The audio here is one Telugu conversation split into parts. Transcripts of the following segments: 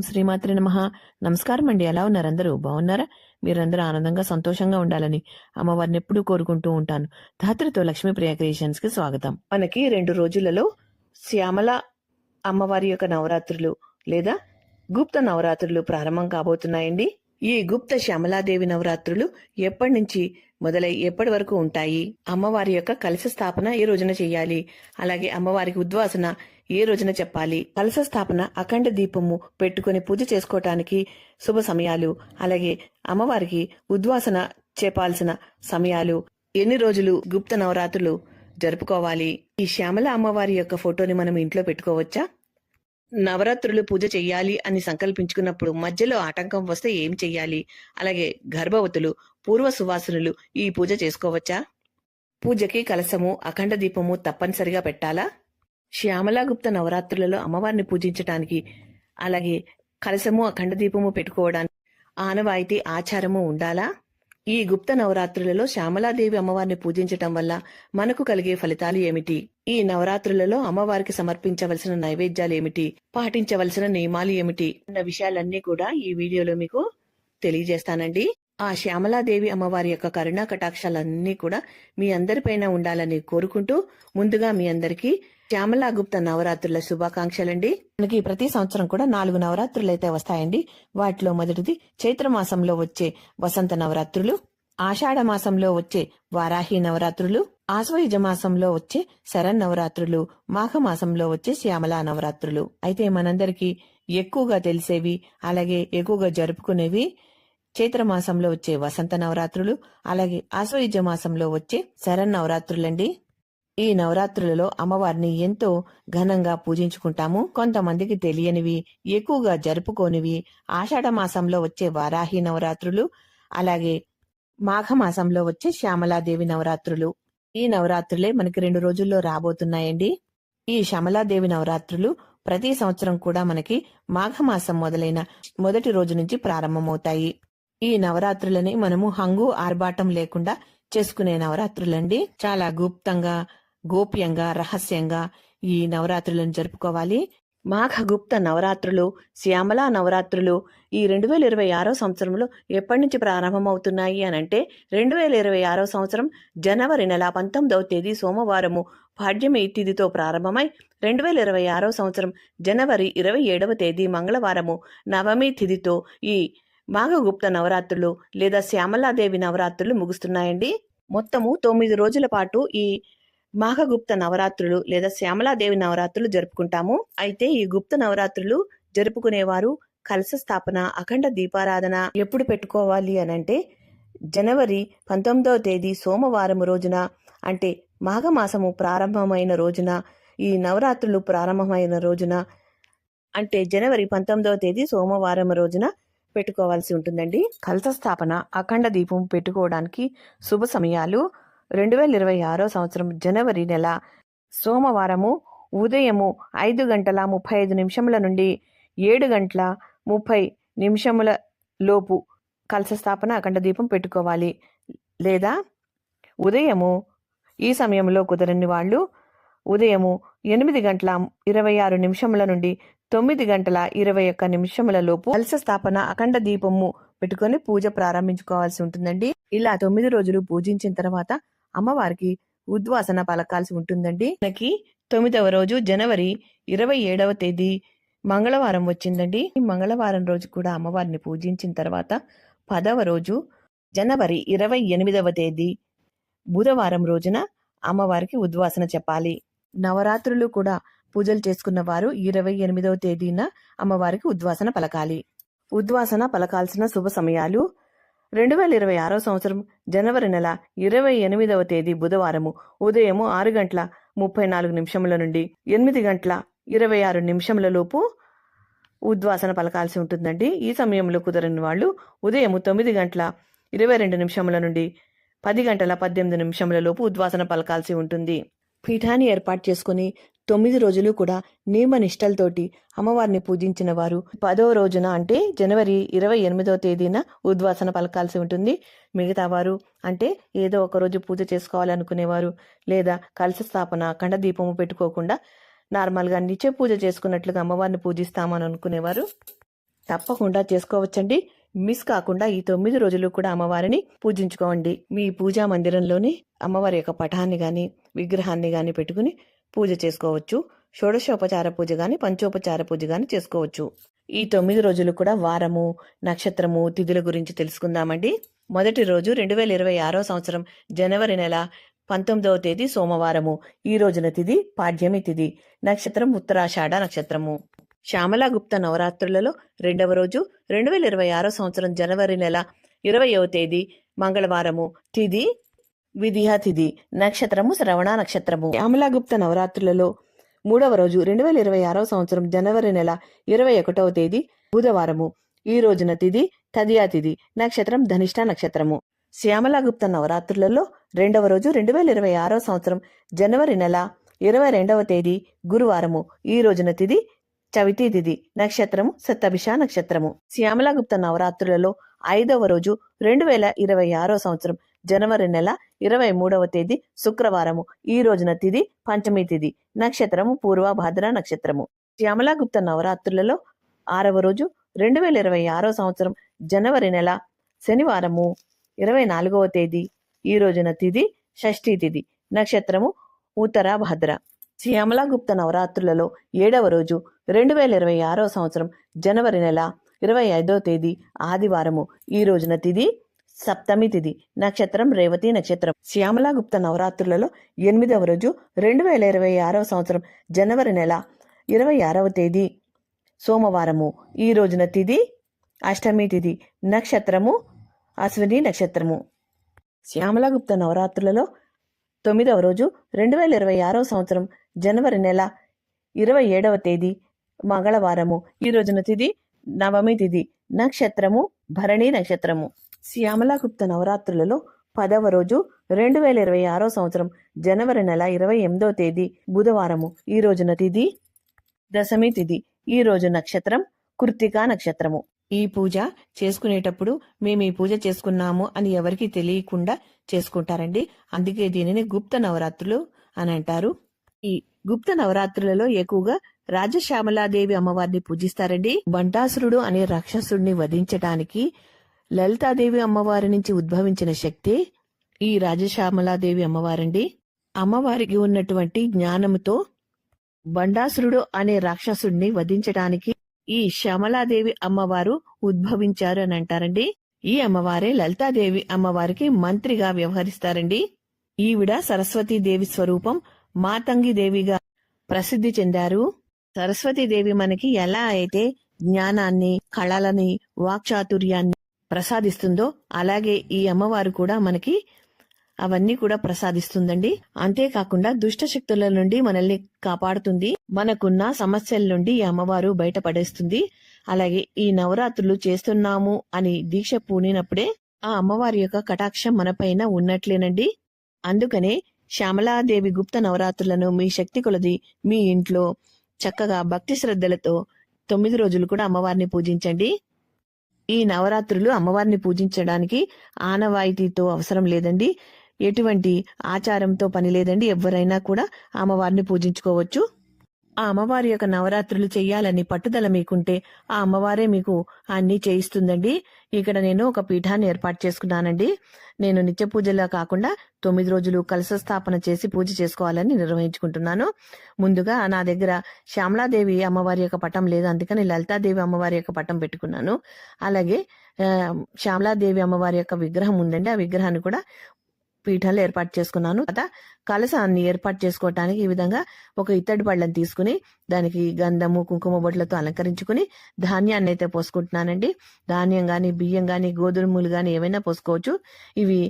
శ్రీమాత్రి నమ. నమస్కారం అండి. ఎలా ఉన్నారు అందరూ? బాగున్నారా? మీరందరూ ఆనందంగా సంతోషంగా ఉండాలని అమ్మవారిని ఎప్పుడూ కోరుకుంటూ ఉంటాను. ధాత్రితో లక్ష్మీప్రియ క్రియేషన్స్కి స్వాగతం. మనకి రెండు రోజులలో శ్యామల అమ్మవారి యొక్క నవరాత్రులు లేదా గుప్త నవరాత్రులు ప్రారంభం కాబోతున్నాయండి. ఈ గుప్త శ్యామలాదేవి నవరాత్రులు ఎప్పటి నుంచి మొదలై ఎప్పటి వరకు ఉంటాయి? అమ్మవారి యొక్క కలశ స్థాపన ఏ రోజున చేయాలి? అలాగే అమ్మవారికి ఉద్వాసన ఏ రోజున చెప్పాలి? కలశ స్థాపన అఖండ దీపము పెట్టుకుని పూజ చేసుకోవటానికి శుభ సమయాలు అలాగే అమ్మవారికి ఉద్వాసన చెప్పాల్సిన సమయాలు. ఎన్ని రోజులు గుప్త నవరాత్రులు జరుపుకోవాలి? ఈ శ్యామల అమ్మవారి యొక్క ఫోటోని మనం ఇంట్లో పెట్టుకోవచ్చా? నవరాత్రులు పూజ చెయ్యాలి అని సంకల్పించుకున్నప్పుడు మధ్యలో ఆటంకం వస్తే ఏం చెయ్యాలి? అలాగే గర్భవతులు పూర్వ సువాసనులు ఈ పూజ చేసుకోవచ్చా? పూజకి కలసము అఖండ దీపము తప్పనిసరిగా పెట్టాలా? శ్యామలాగుప్త నవరాత్రులలో అమ్మవారిని పూజించటానికి అలాగే కలసము అఖండ దీపము పెట్టుకోవడానికి ఆనవాయితీ ఆచారము ఉండాలా? ఈ గుప్త నవరాత్రులలో శ్యామలాదేవి అమ్మవారిని పూజించటం వల్ల మనకు కలిగే ఫలితాలు ఏమిటి? ఈ నవరాత్రులలో అమ్మవారికి సమర్పించవలసిన నైవేద్యాలు ఏమిటి? పాటించవలసిన నియమాలు ఏమిటి? అన్న విషయాలన్నీ కూడా ఈ వీడియోలో మీకు తెలియజేస్తానండి. ఆ శ్యామలాదేవి అమ్మవారి యొక్క కరుణా కటాక్షాలన్నీ కూడా మీ అందరిపైన ఉండాలని కోరుకుంటూ ముందుగా మీ అందరికీ శ్యామలా గుప్త నవరాత్రుల శుభాకాంక్షలండి. మనకి ప్రతి సంవత్సరం కూడా నాలుగు నవరాత్రులు అయితే వస్తాయండి. వాటిలో మొదటిది చైత్ర మాసంలో వచ్చే వసంత నవరాత్రులు ఆషాఢ మాసంలో వచ్చే వారాహి నవరాత్రులు ఆశ్వయుజ మాసంలో వచ్చే శరణ్ నవరాత్రులు మాఘ మాసంలో వచ్చే శ్యామలా నవరాత్రులు. అయితే మనందరికీ ఎక్కువగా తెలిసేవి అలాగే ఎక్కువగా జరుపుకునేవి చైత్ర మాసంలో వచ్చే వసంత నవరాత్రులు అలాగే ఆశ్వయుజ మాసంలో వచ్చే శరణ్ నవరాత్రులండి. ఈ నవరాత్రులలో అమ్మవారిని ఎంతో ఘనంగా పూజించుకుంటాము. కొంతమందికి తెలియనివి ఎక్కువగా జరుపుకోనివి ఆషాఢ మాసంలో వచ్చే వారాహి నవరాత్రులు అలాగే మాఘ మాసంలో వచ్చే శ్యామలాదేవి నవరాత్రులు. ఈ నవరాత్రులే మనకి రెండు రోజుల్లో రాబోతున్నాయండి. ఈ శ్యామలాదేవి నవరాత్రులు ప్రతి సంవత్సరం కూడా మనకి మాఘమాసం మొదలైన మొదటి రోజు నుంచి ప్రారంభమవుతాయి. ఈ నవరాత్రులని మనము హంగు ఆర్భాటం లేకుండా చేసుకునే నవరాత్రులండి. చాలా గుప్తంగా గోప్యంగా రహస్యంగా ఈ నవరాత్రులను జరుపుకోవాలి. మాఘగుప్త నవరాత్రులు శ్యామలా నవరాత్రులు ఈ రెండు వేల ఇరవై ఆరో సంవత్సరంలో ఎప్పటి నుంచి ప్రారంభమవుతున్నాయి అని అంటే రెండు వేల ఇరవై ఆరో సంవత్సరం జనవరి నెల పంతొమ్మిదవ తేదీ సోమవారము పాడ్యమి తిథితో ప్రారంభమై రెండు వేల ఇరవై ఆరో సంవత్సరం జనవరి ఇరవై ఏడవ తేదీ మంగళవారము నవమి తిథితో ఈ మాఘగుప్త నవరాత్రులు లేదా శ్యామలాదేవి నవరాత్రులు ముగుస్తున్నాయండి. మొత్తము తొమ్మిది రోజుల పాటు ఈ మాఘగుప్త నవరాత్రులు లేదా శ్యామలాదేవి నవరాత్రులు జరుపుకుంటాము. అయితే ఈ గుప్త నవరాత్రులు జరుపుకునేవారు కలశ స్థాపన అఖండ దీపారాధన ఎప్పుడు పెట్టుకోవాలి అని అంటే జనవరి పంతొమ్మిదవ తేదీ సోమవారం రోజున అంటే మాఘమాసము ప్రారంభమైన రోజున ఈ నవరాత్రులు ప్రారంభమైన రోజున అంటే జనవరి పంతొమ్మిదవ తేదీ సోమవారం రోజున పెట్టుకోవాల్సి ఉంటుందండి. కలశ స్థాపన అఖండ దీపం పెట్టుకోవడానికి శుభ సమయాలు రెండు వేల ఇరవై ఆరో సంవత్సరం జనవరి నెల సోమవారము ఉదయము ఐదు గంటల ముప్పై ఐదు నిమిషముల నుండి ఏడు గంటల ముప్పై నిమిషముల లోపు కలశ స్థాపన అఖండ దీపం పెట్టుకోవాలి. లేదా ఉదయము ఈ సమయంలో కుదరని వాళ్ళు ఉదయము ఎనిమిది గంటల ఇరవై ఆరు నిమిషముల నుండి తొమ్మిది గంటల ఇరవై ఒక్క నిమిషముల లోపు కలశ స్థాపన అఖండ దీపము పెట్టుకొని పూజ ప్రారంభించుకోవాల్సి ఉంటుందండి. ఇలా తొమ్మిది రోజులు పూజించిన తర్వాత అమ్మవారికి ఉద్వాసన పలకాల్సి ఉంటుందండి. మనకి తొమ్మిదవ రోజు జనవరి ఇరవై ఏడవ తేదీ మంగళవారం వచ్చిందండి. ఈ మంగళవారం రోజు కూడా అమ్మవారిని పూజించిన తర్వాత పదవ రోజు జనవరి ఇరవై ఎనిమిదవ తేదీ బుధవారం రోజున అమ్మవారికి ఉద్వాసన చెప్పాలి. నవరాత్రులు కూడా పూజలు చేసుకున్న వారు ఇరవై ఎనిమిదవ తేదీన అమ్మవారికి ఉద్వాసన పలకాలి. ఉద్వాసన పలకాల్సిన శుభ సమయాలు రెండు వేల ఇరవై ఆరో సంవత్సరం జనవరి నెల ఇరవై ఎనిమిదవ తేదీ బుధవారము ఉదయము ఆరు గంటల ముప్పై నాలుగు నిమిషముల నుండి ఎనిమిది గంటల ఇరవై ఆరు నిమిషముల లోపు ఉద్వాసన పలకాల్సి ఉంటుందండి. ఈ సమయంలో కుదరని వాళ్ళు ఉదయం తొమ్మిది గంటల ఇరవై రెండు నిమిషముల నుండి పది గంటల పద్దెనిమిది నిమిషముల లోపు ఉద్వాసన పలకాల్సి ఉంటుంది. పీఠాన్ని ఏర్పాటు చేసుకుని తొమ్మిది రోజులు కూడా నియమనిష్టలతోటి అమ్మవారిని పూజించిన వారు. పదో రోజున అంటే జనవరి ఇరవై ఎనిమిదవ తేదీన ఉద్వాసన పలకాల్సి ఉంటుంది. మిగతా వారు అంటే ఏదో ఒక రోజు పూజ చేసుకోవాలనుకునేవారు లేదా కలశ స్థాపన ఖండ దీపము పెట్టుకోకుండా నార్మల్గా నిత్య పూజ చేసుకున్నట్లుగా అమ్మవారిని పూజిస్తామని అనుకునేవారు. తప్పకుండా చేసుకోవచ్చండి. మిస్ కాకుండా ఈ తొమ్మిది రోజులు కూడా అమ్మవారిని పూజించుకోండి. మీ పూజా మందిరంలోని అమ్మవారి యొక్క పటాన్ని కానీ విగ్రహాన్ని కానీ పెట్టుకుని పూజ చేసుకోవచ్చు. షోడశోపచార పూజ గాని పంచోపచార పూజ గాని చేసుకోవచ్చు. ఈ తొమ్మిది రోజులు కూడా వారము నక్షత్రము తిథుల గురించి తెలుసుకుందామండి. మొదటి రోజు రెండు వేల ఇరవై ఆరో సంవత్సరం జనవరి నెల పంతొమ్మిదవ తేదీ సోమవారము. ఈ రోజున తిథి పాడ్యమి తిథి నక్షత్రం ఉత్తరాషాఢ నక్షత్రము. శ్యామలాగుప్త నవరాత్రులలో రెండవ రోజు రెండు వేల ఇరవై ఆరో సంవత్సరం జనవరి నెల ఇరవయవ తేదీ మంగళవారము. తిథి విధిహ తిథి నక్షత్రము శ్రవణ నక్షత్రము. అమలాగుప్త నవరాత్రులలో మూడవ రోజు రెండు వేల ఇరవై ఆరో సంవత్సరం జనవరి నెల ఇరవై ఒకటవ తేదీ బుధవారము. ఈ రోజున తిథి తదియా తిథి నక్షత్రం ధనిష్ట నక్షత్రము. శ్యామలాగుప్త నవరాత్రులలో రెండవ రోజు రెండు వేల ఇరవై ఆరో సంవత్సరం జనవరి నెల ఇరవై రెండవ తేదీ గురువారము. ఈ రోజున తిథి చవితి తిథి నక్షత్రము సత్తభిష నక్షత్రము. శ్యామలాగుప్త నవరాత్రులలో ఐదవ రోజు రెండు వేల ఇరవై ఆరో సంవత్సరం జనవరి నెల ఇరవై మూడవ తేదీ శుక్రవారము. ఈ రోజున తిది పంచమి తిది. నక్షత్రము పూర్వభాద్ర నక్షత్రము. శ్యామలాగుప్త నవరాత్రులలో ఆరవ రోజు రెండు వేల ఇరవై ఆరో సంవత్సరం జనవరి నెల శనివారము ఇరవై నాలుగవ తేదీ. ఈ రోజున తిది షష్ఠీ తిది. నక్షత్రము ఉత్తర భద్ర శ్యామలాగుప్త నవరాత్రులలో ఏడవ రోజు రెండు వేల ఇరవై ఆరో సంవత్సరం జనవరి నెల ఇరవై ఐదవ తేదీ ఆదివారము. ఈ రోజున తిది సప్తమి తిథి నక్షత్రం రేవతి నక్షత్రం. శ్యామలాగుప్త నవరాత్రులలో ఎనిమిదవ రోజు రెండు వేల ఇరవై ఆరవ సంవత్సరం జనవరి నెల ఇరవై ఆరవ తేదీ సోమవారము. ఈ రోజున తిథి అష్టమి తిథి నక్షత్రము అశ్విని నక్షత్రము. శ్యామలాగుప్త నవరాత్రులలో తొమ్మిదవ రోజు రెండు వేల ఇరవై ఆరవ సంవత్సరం జనవరి నెల ఇరవై ఏడవ తేదీ మంగళవారము. ఈ రోజున తిథి నవమి తిథి నక్షత్రము భరణి నక్షత్రము. శ్యామలాగుప్త నవరాత్రులలో పదవ రోజు రెండు వేల ఇరవై ఆరో సంవత్సరం జనవరి నెల ఇరవై ఎనిమిదో తేదీ బుధవారము. ఈ రోజున తిథి దశమి తిథి. ఈ రోజు నక్షత్రం కృత్తికా నక్షత్రము. ఈ పూజ చేసుకునేటప్పుడు మేము ఈ పూజ చేసుకున్నాము అని ఎవరికి తెలియకుండా చేసుకుంటారండి. అందుకే దీనిని గుప్త నవరాత్రులు అని అంటారు. ఈ గుప్త నవరాత్రులలో ఎక్కువగా రాజశ్యామలాదేవి అమ్మవారిని పూజిస్తారండి. బంటాసురుడు అనే రాక్షసుడిని వధించటానికి లలితాదేవి అమ్మవారి నుంచి ఉద్భవించిన శక్తి ఈ రాజశ్యామలాదేవి అమ్మవారండి. అమ్మవారికి ఉన్నటువంటి జ్ఞానముతో బండాసురుడు అనే రాక్షసుడిని వధించడానికి ఈ శ్యామలాదేవి అమ్మవారు ఉద్భవించారు అని అంటారండి. ఈ అమ్మవారే లలితాదేవి అమ్మవారికి మంత్రిగా వ్యవహరిస్తారండి. ఈవిడ సరస్వతీదేవి స్వరూపం మాతంగి దేవిగా ప్రసిద్ధి చెందారు. సరస్వతీదేవి మనకి ఎలా అయితే జ్ఞానాన్ని కళలని వాక్చాతుర్యాన్ని ప్రసాదిస్తుందో అలాగే ఈ అమ్మవారు కూడా మనకి అవన్నీ కూడా ప్రసాదిస్తుందండి. అంతేకాకుండా దుష్ట శక్తుల నుండి మనల్ని కాపాడుతుంది. మనకున్న సమస్యల నుండి ఈ అమ్మవారు బయటపడేస్తుంది. అలాగే ఈ నవరాత్రులు చేస్తున్నాము అని దీక్ష పూనినప్పుడే ఆ అమ్మవారి యొక్క కటాక్షం మనపైన ఉన్నట్లేనండి. అందుకనే శ్యామలాదేవి గుప్త నవరాత్రులను మీ శక్తి కొలది మీ ఇంట్లో చక్కగా భక్తి శ్రద్ధలతో తొమ్మిది రోజులు కూడా అమ్మవారిని పూజించండి. ఈ నవరాత్రులు అమ్మవారిని పూజించడానికి ఆనవాయితీతో అవసరం లేదండి. ఎటువంటి ఆచారంతో పని లేదండి. ఎవరైనా కూడా అమ్మవారిని పూజించుకోవచ్చు. ఆ అమ్మవారి యొక్క నవరాత్రులు చేయాలని పట్టుదల మీకుంటే ఆ అమ్మవారే మీకు అన్ని చేయిస్తుందండి. ఇక్కడ నేను ఒక పీఠాన్ని ఏర్పాటు చేసుకున్నానండి. నేను నిత్య పూజలా కాకుండా తొమ్మిది రోజులు కలశ స్థాపన చేసి పూజ చేసుకోవాలని నిర్వహించుకుంటున్నాను ముందుగా నా దగ్గర శ్యామలాదేవి అమ్మవారి యొక్క పటం లేదు. అందుకని లలితాదేవి అమ్మవారి యొక్క పటం పెట్టుకున్నాను. అలాగే శ్యామలాదేవి అమ్మవారి యొక్క విగ్రహం ఉందండి. ఆ విగ్రహాన్ని కూడా పీఠాలు ఏర్పాటు చేసుకున్నాను. తర్వాత కలశాన్ని ఏర్పాటు చేసుకోవటానికి ఈ విధంగా ఒక ఇత్తడి పళ్ళని తీసుకుని దానికి గంధము కుంకుమ బొట్లతో అలంకరించుకుని ధాన్యాన్ని అయితే పోసుకుంటున్నానండి. ధాన్యం కానీ బియ్యం కానీ గోధుమలు కానీ ఏమైనా పోసుకోవచ్చు. ఇవి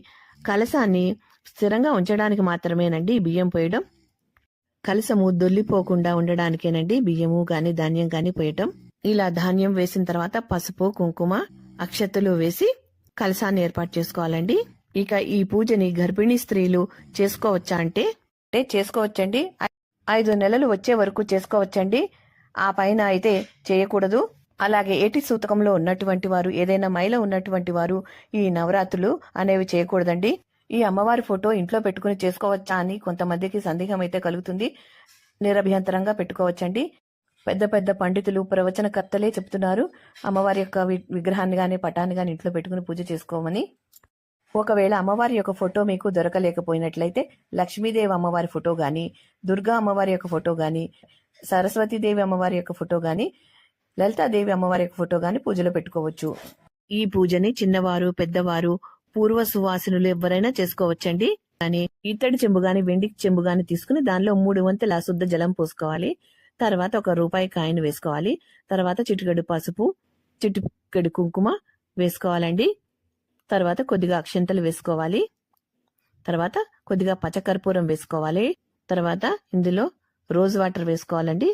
కలశాన్ని స్థిరంగా ఉంచడానికి మాత్రమేనండి ఈ బియ్యం పోయడం కలసము దొల్లిపోకుండా ఉండడానికేనండి బియ్యము కానీ ధాన్యం కానీ పోయటం. ఇలా ధాన్యం వేసిన తర్వాత పసుపు కుంకుమ అక్షతలు వేసి కలసాన్ని ఏర్పాటు చేసుకోవాలండి. ఇక ఈ పూజని గర్భిణీ స్త్రీలు చేసుకోవచ్చా అంటే? అంటే చేసుకోవచ్చండి. ఐదు నెలలు వచ్చే వరకు చేసుకోవచ్చండి. ఆ పైన అయితే చేయకూడదు. అలాగే ఏటి సూతకంలో ఉన్నటువంటి వారు ఏదైనా మైల ఉన్నటువంటి వారు ఈ నవరాత్రులు అనేవి చేయకూడదండి. ఈ అమ్మవారి ఫోటో ఇంట్లో పెట్టుకుని చేసుకోవచ్చా అని కొంతమందికి సందేహం అయితే కలుగుతుంది. నిరభ్యంతరంగా పెట్టుకోవచ్చండి. పెద్ద పెద్ద పండితులు ప్రవచనకర్తలే చెప్తున్నారు. అమ్మవారి యొక్క విగ్రహాన్ని కానీ పటాన్ని కానీ ఇంట్లో పెట్టుకుని పూజ చేసుకోమని. ఒకవేళ అమ్మవారి యొక్క ఫోటో మీకు దొరకలేకపోయినట్లయితే లక్ష్మీదేవి అమ్మవారి ఫోటో కానీ దుర్గా అమ్మవారి యొక్క ఫోటో కానీ సరస్వతీదేవి అమ్మవారి యొక్క ఫోటో కానీ లలితాదేవి అమ్మవారి యొక్క ఫోటో కానీ పూజలో పెట్టుకోవచ్చు. ఈ పూజని చిన్నవారు పెద్దవారు పూర్వ సువాసినులు ఎవరైనా చేసుకోవచ్చండి. కానీ ఇత్తడి చెంబు గాని వెండి చెంబు గాని తీసుకుని దానిలో మూడు వంతుల శుద్ధ జలం పోసుకోవాలి. తర్వాత ఒక రూపాయి కాయిన్ వేసుకోవాలి. తర్వాత చిటికెడు పసుపు చిటికెడు కుంకుమ వేసుకోవాలండి. తర్వాత కొద్దిగా అక్షంతలు వేసుకోవాలి. తర్వాత కొద్దిగా పచ్చకర్పూరం వేసుకోవాలి. తర్వాత ఇందులో రోజ్ వాటర్ వేసుకోవాలండి.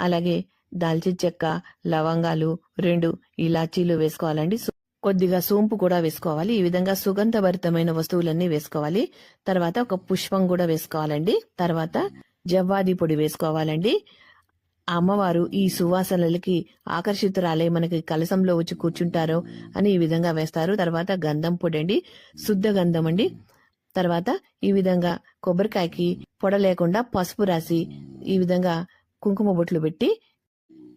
అలాగే దాల్చిన చెక్క లవంగాలు రెండు ఇలాచీలు వేసుకోవాలండి. కొద్దిగా సోంపు కూడా వేసుకోవాలి. ఈ విధంగా సుగంధభరితమైన వస్తువులన్నీ వేసుకోవాలి. తర్వాత ఒక పుష్పం కూడా వేసుకోవాలండి. తర్వాత జవ్వాది పొడి వేసుకోవాలండి. ఆ అమ్మవారు ఈ సువాసనలకి ఆకర్షితురాలే మనకి కలసంలో వచ్చి కూర్చుంటారో అని ఈ విధంగా వేస్తారు. తర్వాత గంధం పొడి అండి శుద్ధ గంధం అండి. తర్వాత ఈ విధంగా కొబ్బరికాయకి పొడ లేకుండా పసుపు రాసి ఈ విధంగా కుంకుమ బొట్లు పెట్టి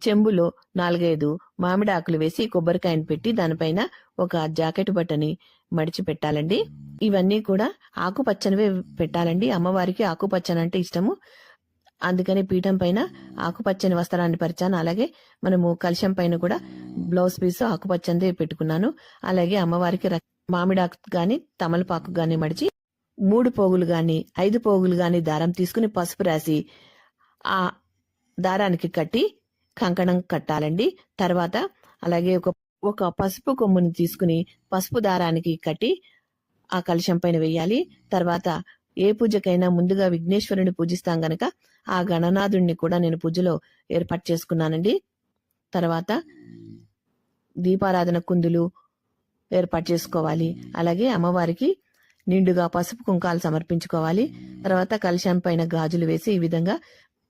చెంబులో నాలుగైదు మామిడి ఆకులు వేసి కొబ్బరికాయను పెట్టి దానిపైన ఒక జాకెట్ బట్టని మడిచి పెట్టాలండి. ఇవన్నీ కూడా ఆకుపచ్చనివే పెట్టాలండి. అమ్మవారికి ఆకుపచ్చని అంటే ఇష్టము. అందుకని పీఠం పైన ఆకుపచ్చని వస్త్రాన్ని పరిచాను. అలాగే మనము కలశం పైన కూడా బ్లౌజ్ పీస్ ఆకుపచ్చనిదే పెట్టుకున్నాను. అలాగే అమ్మవారికి మామిడాకు గాని తమలపాకు గాని మడిచి మూడు పోగులు గాని ఐదు పోగులు గాని దారం తీసుకుని పసుపు రాసి ఆ దారానికి కట్టి కంకణం కట్టాలండి. తర్వాత అలాగే ఒక ఒక పసుపు కొమ్ముని తీసుకుని పసుపు దారానికి కట్టి ఆ కలశం పైన వేయాలి. తర్వాత ఏ పూజకైనా ముందుగా విఘ్నేశ్వరుని పూజిస్తాం గనక ఆ గణనాథుణ్ణి కూడా నేను పూజలో ఏర్పాటు చేసుకున్నానండి. తర్వాత దీపారాధన కుందులు ఏర్పాటు చేసుకోవాలి. అలాగే అమ్మవారికి నిండుగా పసుపు కుంకాలు సమర్పించుకోవాలి. తర్వాత కలశం పైన గాజులు వేసి ఈ విధంగా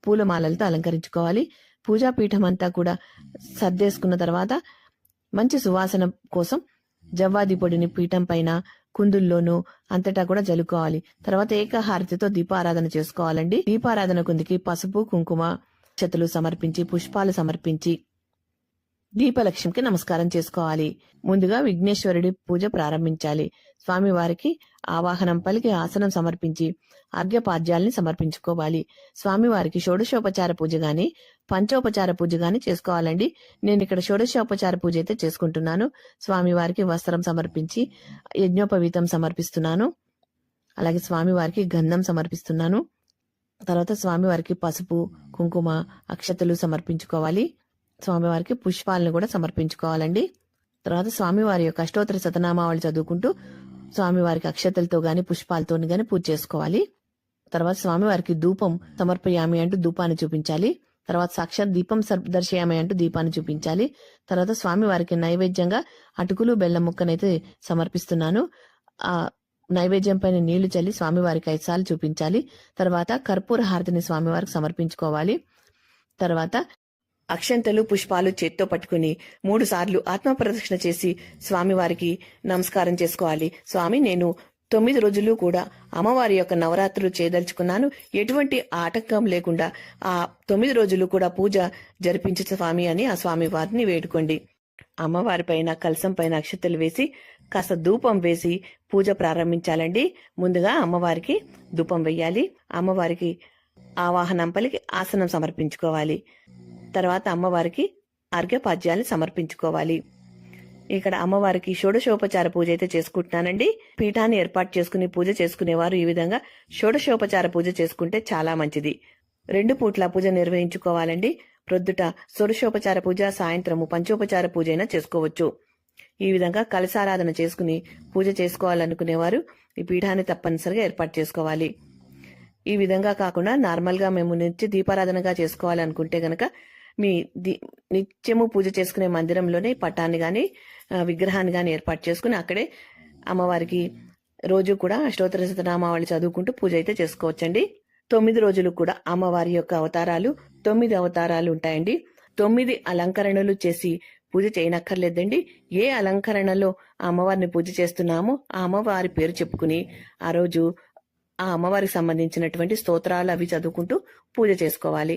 పూలమాలలతో అలంకరించుకోవాలి. పూజా పీఠం అంతా కూడా సర్దేసుకున్న తర్వాత మంచి సువాసన కోసం జవ్వాది పొడిని పీఠం పైన కుందుల్లోనూ అంతటా కూడా జలుకోవాలి తర్వాత ఏకహారతితో దీపారాధన చేసుకోవాలండి. దీపారాధన కుందికి పసుపు కుంకుమ చెతులు సమర్పించి పుష్పాలు సమర్పించి దీపలక్ష్మికి నమస్కారం చేసుకోవాలి. ముందుగా విఘ్నేశ్వరుడి పూజ ప్రారంభించాలి. స్వామివారికి ఆవాహనం పలికి ఆసనం సమర్పించి అర్ఘ్యపాద్యాల్ని సమర్పించుకోవాలి. స్వామివారికి షోడశోపచార పూజ గాని పంచోపచార పూజ గాని చేసుకోవాలండి. నేను ఇక్కడ షోడశోపచార పూజ అయితే చేసుకుంటున్నాను. స్వామివారికి వస్త్రం సమర్పించి యజ్ఞోపవీతం సమర్పిస్తున్నాను. అలాగే స్వామివారికి గంధం సమర్పిస్తున్నాను. తర్వాత స్వామివారికి పసుపు కుంకుమ అక్షతలు సమర్పించుకోవాలి. స్వామివారికి పుష్పాలను కూడా సమర్పించుకోవాలండి. తర్వాత స్వామివారి యొక్క అష్టోత్తర శతనామావళి చదువుకుంటూ స్వామివారికి అక్షతలతో గాని పుష్పాలతో గాని పూజ చేసుకోవాలి. తర్వాత స్వామివారికి ధూపం సమర్పయామి అంటూ ధూపాన్ని చూపించాలి. తర్వాత సాక్షాత్ దీపం సర్- దర్శయామి అంటూ దీపాన్ని చూపించాలి. తర్వాత స్వామివారికి నైవేద్యంగా అటుకులు బెల్లం ముక్కనైతే సమర్పిస్తున్నాను. ఆ నైవేద్యం పైన నీళ్ళు చల్లి స్వామివారికి ఐదు సార్లు చూపించాలి. తర్వాత కర్పూర హారతిని స్వామివారికి సమర్పించుకోవాలి. తర్వాత అక్షంతలు పుష్పాలు చేత్తో పట్టుకుని మూడుసార్లు ఆత్మప్రదక్షిణ ఆత్మ చేసి స్వామివారికి నమస్కారం చేసుకోవాలి. స్వామి నేను తొమ్మిది రోజులు కూడా అమ్మవారి యొక్క నవరాత్రులు చేయదలుచుకున్నాను. ఎటువంటి ఆటంకం లేకుండా ఆ తొమ్మిది రోజులు కూడా పూజ జరిపించు స్వామి అని ఆ స్వామి వారిని వేడుకోండి. అమ్మవారి పైన కలసం పైన అక్షతలు వేసి కాస్త ధూపం వేసి పూజ ప్రారంభించాలండి. ముందుగా అమ్మవారికి ధూపం వేయాలి. అమ్మవారికి ఆవాహనం పలికి ఆసనం సమర్పించుకోవాలి. తర్వాత అమ్మవారికి అర్ఘ్యపాద్యాన్ని సమర్పించుకోవాలి. ఇక్కడ అమ్మవారికి షోడశోపచార పూజ అయితే చేసుకుంటున్నానండి. పీఠాన్ని ఏర్పాటు చేసుకుని పూజ చేసుకునేవారు ఈ విధంగా షోడశోపచార పూజ చేసుకుంటే చాలా మంచిది. రెండు పూట్ల పూజ నిర్వహించుకోవాలండి. ప్రొద్దుట షోడశోపచార పూజ సాయంత్రము పంచోపచార పూజ అయినా చేసుకోవచ్చు. ఈ విధంగా కలసారాధన చేసుకుని పూజ చేసుకోవాలనుకునేవారు ఈ పీఠాన్ని తప్పనిసరిగా ఏర్పాటు చేసుకోవాలి. ఈ విధంగా కాకుండా నార్మల్గా మేము నిత్య దీపారాధనగా చేసుకోవాలనుకుంటే గనక మీ ది- నిత్యము పూజ చేసుకునే మందిరంలోనే పటాన్ని కానీ విగ్రహాన్ని కానీ ఏర్పాటు చేసుకుని అక్కడే అమ్మవారికి రోజు కూడా అష్టోత్తర శతనామావళి చదువుకుంటూ పూజ అయితే చేసుకోవచ్చండి. తొమ్మిది రోజులు కూడా అమ్మవారి యొక్క అవతారాలు తొమ్మిది అవతారాలు ఉంటాయండి. తొమ్మిది అలంకరణలు చేసి పూజ చేయనక్కర్లేదండి. ఏ అలంకరణలో ఆ అమ్మవారిని పూజ చేస్తున్నామో ఆ అమ్మవారి పేరు చెప్పుకుని ఆ రోజు ఆ అమ్మవారికి సంబంధించినటువంటి స్తోత్రాలు అవి చదువుకుంటూ పూజ చేసుకోవాలి.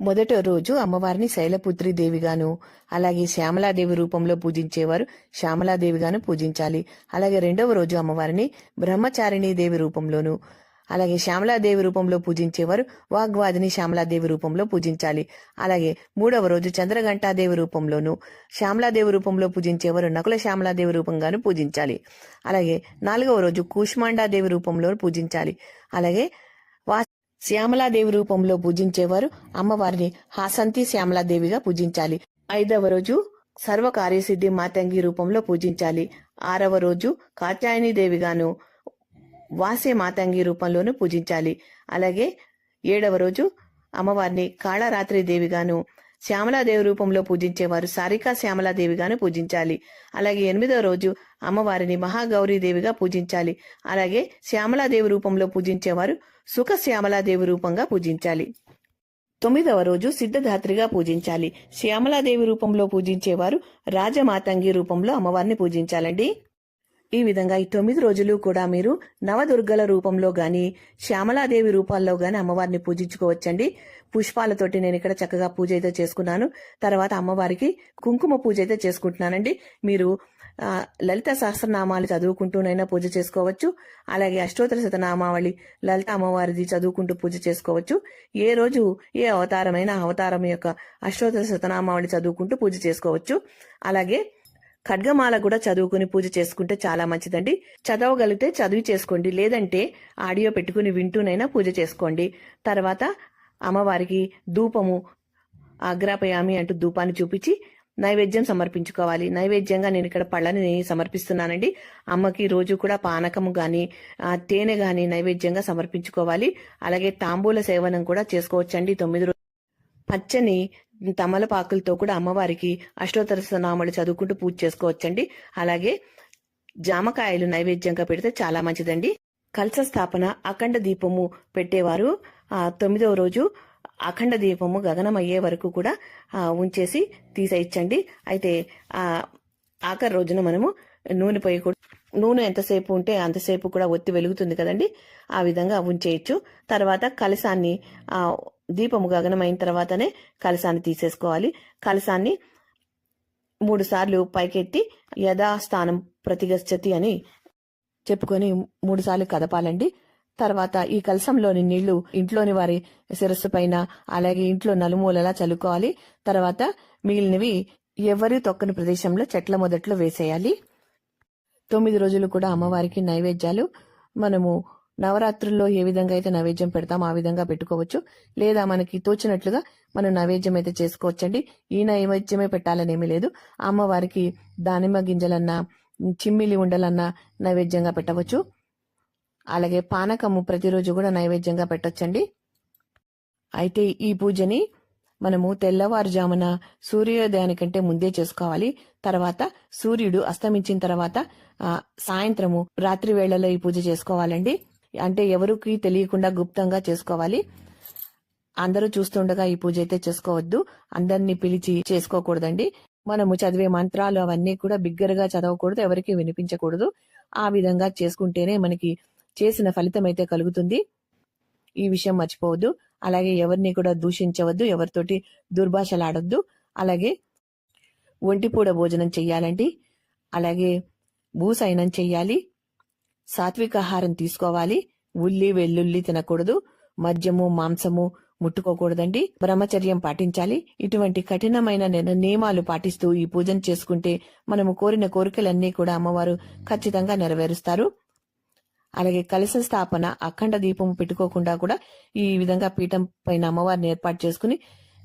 మొదట రోజు అమ్మవారిని శైలపుత్రి దేవిగాను అలాగే శ్యామలాదేవి రూపంలో పూజించేవారు శ్యామలాదేవిగాను పూజించాలి. అలాగే రెండవ రోజు అమ్మవారిని బ్రహ్మచారిణీ దేవి రూపంలోను అలాగే శ్యామలాదేవి రూపంలో పూజించేవారు వాగ్వాదిని శ్యామలాదేవి రూపంలో పూజించాలి. అలాగే మూడవ రోజు చంద్రఘంటాదేవి రూపంలోను శ్యామలాదేవి రూపంలో పూజించేవారు నకుల శ్యామలాదేవి రూపంగాను పూజించాలి. అలాగే నాలుగవ రోజు కూష్మాండాదేవి రూపంలో పూజించాలి. అలాగే వా శ్యామలాదేవి రూపంలో పూజించేవారు అమ్మవారిని హాసంతి శ్యామలాదేవిగా పూజించాలి. ఐదవ రోజు సర్వ కార్యసిద్ధి మాతంగి రూపంలో పూజించాలి. ఆరవ రోజు కాత్యాయని దేవిగాను వాసే మాతంగి రూపంలోనూ పూజించాలి. అలాగే ఏడవ రోజు అమ్మవారిని కాళరాత్రి దేవిగాను శ్యామలాదేవి రూపంలో పూజించేవారు సారికా శ్యామలాదేవిగాను పూజించాలి. అలాగే ఎనిమిదవ రోజు అమ్మవారిని మహాగౌరీ దేవిగా పూజించాలి. అలాగే శ్యామలాదేవి రూపంలో పూజించేవారు సుఖ శ్యామలాదేవి రూపంగా పూజించాలి. తొమ్మిదవ రోజు సిద్ధధాత్రిగా పూజించాలి. శ్యామలాదేవి రూపంలో పూజించేవారు రాజమాతంగి రూపంలో అమ్మవారిని పూజించాలండి. ఈ విధంగా ఈ తొమ్మిది రోజులు కూడా మీరు నవదుర్గల రూపంలో గాని శ్యామలాదేవి రూపాల్లో గాని అమ్మవారిని పూజించుకోవచ్చండి. పుష్పాలతోటి నేను ఇక్కడ చక్కగా పూజ అయితే చేసుకున్నాను. తర్వాత అమ్మవారికి కుంకుమ పూజ అయితే చేసుకుంటున్నానండి. మీరు లలిత సహస్రనామాలు చదువుకుంటూనైనా పూజ చేసుకోవచ్చు. అలాగే అష్టోత్తర శతనామావళి లలిత అమ్మవారిది చదువుకుంటూ పూజ చేసుకోవచ్చు. ఏ రోజు ఏ అవతారమైన అవతారం యొక్క అష్టోత్తర శతనామావళి చదువుకుంటూ పూజ చేసుకోవచ్చు. అలాగే ఖడ్గమాల కూడా చదువుకుని పూజ చేసుకుంటే చాలా మంచిదండి. చదవగలిగితే చదివి చేసుకోండి. లేదంటే ఆడియో పెట్టుకుని వింటూనైనా పూజ చేసుకోండి. తర్వాత అమ్మవారికి ధూపము ఆగ్రాపయామి అంటూ ధూపాన్ని చూపించి నైవేద్యం సమర్పించుకోవాలి. నైవేద్యంగా నేను ఇక్కడ పళ్ళని సమర్పిస్తున్నానండి. అమ్మకి రోజు కూడా పానకము గాని తేనె గాని నైవేద్యంగా సమర్పించుకోవాలి. అలాగే తాంబూల సేవనం కూడా చేసుకోవచ్చండి. తొమ్మిది రోజులు పచ్చని తమలపాకులతో కూడా అమ్మవారికి అష్టోత్తర చదువుకుంటూ పూజ చేసుకోవచ్చండి. అలాగే జామకాయలు నైవేద్యంగా పెడితే చాలా మంచిదండి. కలశ స్థాపన అఖండ దీపము పెట్టేవారు. ఆ తొమ్మిదవ రోజు అఖండ దీపము గగనం అయ్యే వరకు కూడా ఆ, ఉంచేసి తీసేయించండి అయితే ఆ ఆఖరి రోజున మనము నూనె పోయకూడదు నూనె ఎంతసేపు ఉంటే అంతసేపు కూడా ఒత్తి వెలుగుతుంది కదండి. ఆ విధంగా ఉంచేయచ్చు. తర్వాత కలశాన్ని ఆ దీపము గగనమైన తర్వాతనే కలశాన్ని తీసేసుకోవాలి. కలశాన్ని మూడు సార్లు పైకెత్తి యథాస్థానం ప్రతిగచ్చతి అని చెప్పుకొని మూడు సార్లు కదపాలండి. తర్వాత ఈ కలశంలోని నీళ్ళు ఇంట్లోని వారి శిరస్సు పైన అలాగే ఇంట్లో నలుమూలలా చల్లుకోవాలి. తర్వాత మిగిలినవి ఎవరి తొక్కని ప్రదేశంలో చెట్ల మొదట్లో వేసేయాలి. తొమ్మిది రోజులు కూడా అమ్మవారికి నైవేద్యాలు. మనము నవరాత్రుల్లో ఏ విధంగా అయితే నైవేద్యం పెడతామో ఆ విధంగా పెట్టుకోవచ్చు. లేదా మనకి తోచినట్లుగా మనం నైవేద్యం అయితే చేసుకోవచ్చండి. ఈ నైవేద్యమే పెట్టాలని ఏమీ లేదు. అమ్మవారికి దానిమ్మ గింజలన్నా చిమ్మిలి ఉండలన్నా నైవేద్యంగా పెట్టవచ్చు. అలాగే పానకము ప్రతిరోజు కూడా నైవేద్యంగా పెట్టొచ్చండి. అయితే ఈ పూజని మనము తెల్లవారుజామున సూర్యోదయానికంటే ముందే చేసుకోవాలి. తర్వాత సూర్యుడు అస్తమించిన తర్వాత సాయంత్రము రాత్రి వేళలో ఈ పూజ చేసుకోవాలండి. అంటే ఎవరికి తెలియకుండా గుప్తంగా చేసుకోవాలి. అందరూ చూస్తుండగా ఈ పూజ అయితే చేసుకోవద్దు. అందరినీ పిలిచి చేసుకోకూడదండి. మనము చదివే మంత్రాలు అవన్నీ కూడా బిగ్గరగా చదవకూడదు ఎవరికి వినిపించకూడదు. ఆ విధంగా చేసుకుంటేనే మనకి చేసిన ఫలితం అయితే కలుగుతుంది. ఈ విషయం మర్చిపోవద్దు. అలాగే ఎవరిని కూడా దూషించవద్దు ఎవరితోటి దుర్భాషలాడొద్దు. అలాగే ఒంటిపూడ భోజనం చెయ్యాలండి. అలాగే భూసైనం చెయ్యాలి. సాత్విక ఆహారం తీసుకోవాలి. ఉల్లి వెల్లుల్లి తినకూడదు. మద్యము మాంసము ముట్టుకోకూడదండి. బ్రహ్మచర్యం పాటించాలి. ఇటువంటి కఠినమైన నియమాలు పాటిస్తూ ఈ పూజను చేసుకుంటే మనము కోరిన కోరికలన్నీ కూడా అమ్మవారు ఖచ్చితంగా నెరవేరుస్తారు. అలాగే కలశ స్థాపన అఖండ దీపం పెట్టుకోకుండా కూడా ఈ విధంగా పీఠం పైన అమ్మవారిని ఏర్పాటు చేసుకుని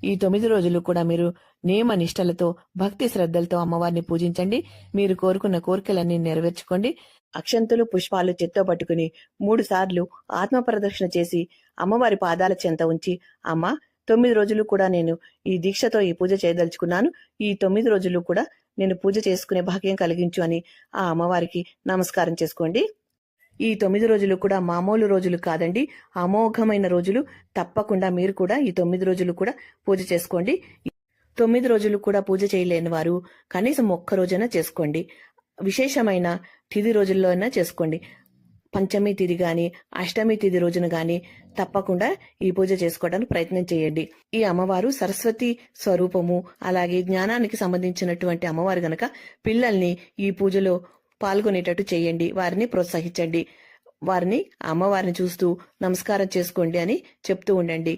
ఈ తొమ్మిది రోజులు కూడా మీరు నియమ నిష్టలతో భక్తి శ్రద్ధలతో అమ్మవారిని పూజించండి. మీరు కోరుకున్న కోరికలన్నీ నెరవేర్చుకోండి. అక్షంతులు పుష్పాలు చేత్తో పట్టుకుని మూడు సార్లు ఆత్మ ప్రదక్షిణ చేసి అమ్మవారి పాదాల చెంత ఉంచి అమ్మ తొమ్మిది రోజులు కూడా నేను ఈ దీక్షతో ఈ పూజ చేయదలుచుకున్నాను. ఈ తొమ్మిది రోజులు కూడా నేను పూజ చేసుకునే భాగ్యం కలిగించు అని ఆ అమ్మవారికి నమస్కారం చేసుకోండి. ఈ తొమ్మిది రోజులు కూడా మామూలు రోజులు కాదండి. అమోఘమైన రోజులు తప్పకుండా మీరు కూడా ఈ తొమ్మిది రోజులు కూడా పూజ చేసుకోండి. తొమ్మిది రోజులు కూడా పూజ చేయలేని వారు కనీసం ఒక్క రోజైనా చేసుకోండి. విశేషమైన తిది రోజుల్లో అయినా చేసుకోండి. పంచమి తిది గాని అష్టమి తిది రోజున గాని తప్పకుండా ఈ పూజ చేసుకోవడానికి ప్రయత్నం చేయండి. ఈ అమ్మవారు సరస్వతి స్వరూపము అలాగే జ్ఞానానికి సంబంధించినటువంటి అమ్మవారు గనక పిల్లల్ని ఈ పూజలో పాల్గొనేటట్టు చేయండి. వారిని ప్రోత్సహించండి. వారిని అమ్మవారిని చూస్తూ నమస్కారం చేసుకోండి అని చెప్తూ ఉండండి.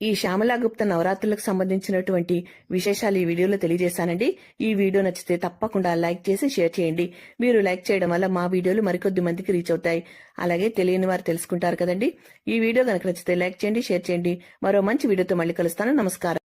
ఈ శ్యామలాగుప్త నవరాత్రులకు సంబంధించినటువంటి విశేషాలు ఈ వీడియోలో తెలియజేశానండి. ఈ వీడియో నచ్చితే తప్పకుండా లైక్ చేసి షేర్ చేయండి. మీరు లైక్ చేయడం వల్ల మా వీడియోలు మరికొద్ది మందికి రీచ్ అవుతాయి. అలాగే తెలియని వారు తెలుసుకుంటారు కదండి. ఈ వీడియో కనుక నచ్చితే లైక్ చేయండి షేర్ చేయండి. మరో మంచి వీడియోతో మళ్ళీ కలుస్తాను. నమస్కారం.